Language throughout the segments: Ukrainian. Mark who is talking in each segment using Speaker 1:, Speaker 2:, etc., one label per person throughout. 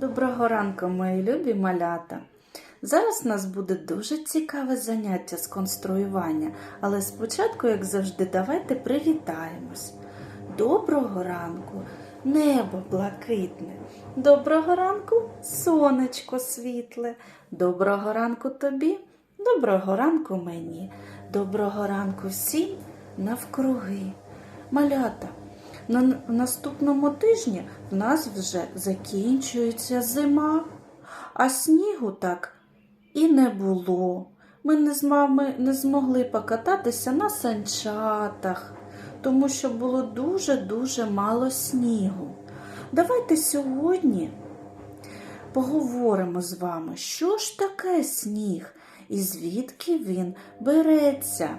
Speaker 1: Доброго ранку, мої любі малята. Зараз у нас буде дуже цікаве заняття з конструювання, але спочатку, як завжди, давайте привітаємось. Доброго ранку, небо блакитне. Доброго ранку, сонечко світле. Доброго ранку тобі, доброго ранку мені, доброго ранку всім навкруги. Малята, на наступному тижні в нас вже закінчується зима, а снігу так і не було. Ми не, з вами не змогли покататися на санчатах, тому що було дуже-дуже мало снігу. Давайте сьогодні поговоримо з вами, що ж таке сніг і звідки він береться.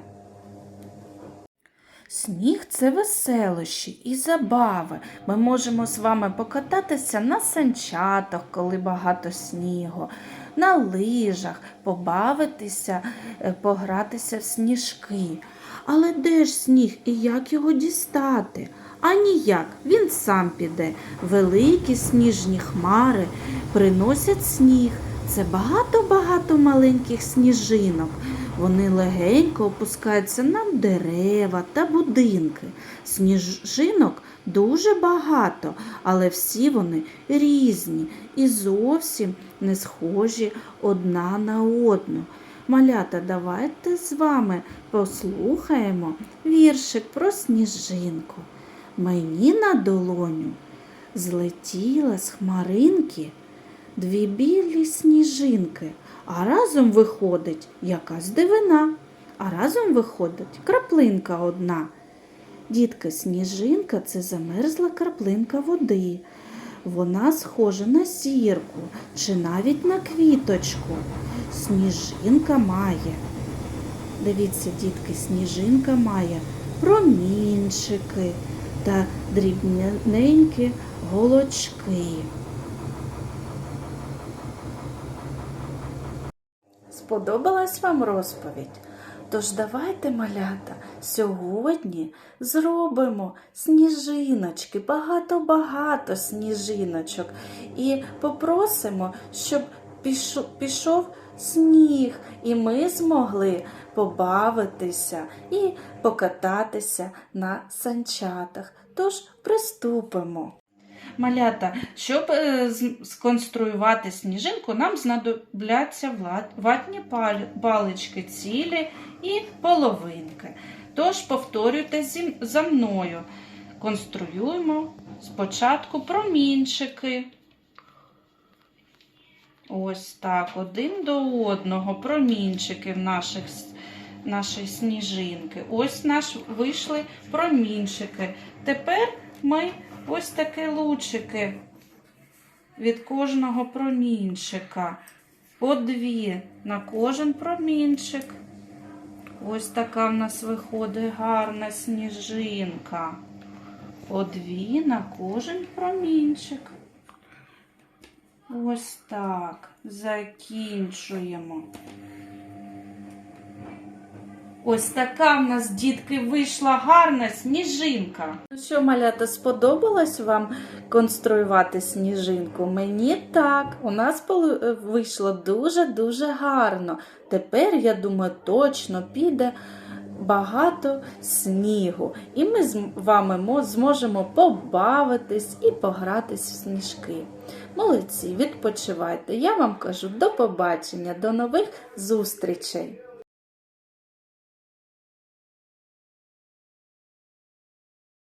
Speaker 1: Сніг це веселощі і забави. Ми можемо з вами покататися на санчатах, коли багато снігу, на лижах, побавитися, е, погратися в сніжки. Але де ж сніг і як його дістати? А ніяк, він сам піде. Великі сніжні хмари приносять сніг. Це багато-багато маленьких сніжинок. Вони легенько опускаються на дерева та будинки. Сніжинок дуже багато, але всі вони різні і зовсім не схожі одна на одну. Малята, давайте з вами послухаємо віршик про сніжинку. Мені на долоню злетіла з хмаринки дві білі сніжинки, а разом виходить якась дивина, а разом виходить краплинка одна. Дітки, сніжинка це замерзла краплинка води. Вона схожа на зірку чи навіть на квіточку. Сніжинка має. Дивіться, дітки, сніжинка має промінчики та дрібненькі голочки. Сподобалась вам розповідь? Тож давайте, малята, сьогодні зробимо сніжиночки, багато-багато сніжиночок. І попросимо, щоб пішов, сніг, і ми змогли побавитися і покататися на санчатах. Тож приступимо. Малята, щоб е, сконструювати сніжинку, нам знадобляться ватні палички цілі і половинки. Тож повторюйте за мною. Конструюємо спочатку промінчики. Ось так, один до одного промінчики в наших, нашої сніжинки. Ось наш вийшли промінчики. Тепер ми ось такі лучики від кожного промінчика. По дві на кожен промінчик. Ось така в нас виходить гарна сніжинка. По дві на кожен промінчик. Ось так. Закінчуємо. Ось така в нас, дітки, вийшла гарна сніжинка. Ну що, малята, сподобалось вам конструювати сніжинку? Мені так. У нас е, вийшло дуже-дуже гарно. Тепер, я думаю, точно піде багато снігу. І ми з вами зможемо побавитись і погратись в сніжки. Молодці, відпочивайте. Я вам кажу до побачення, до нових зустрічей!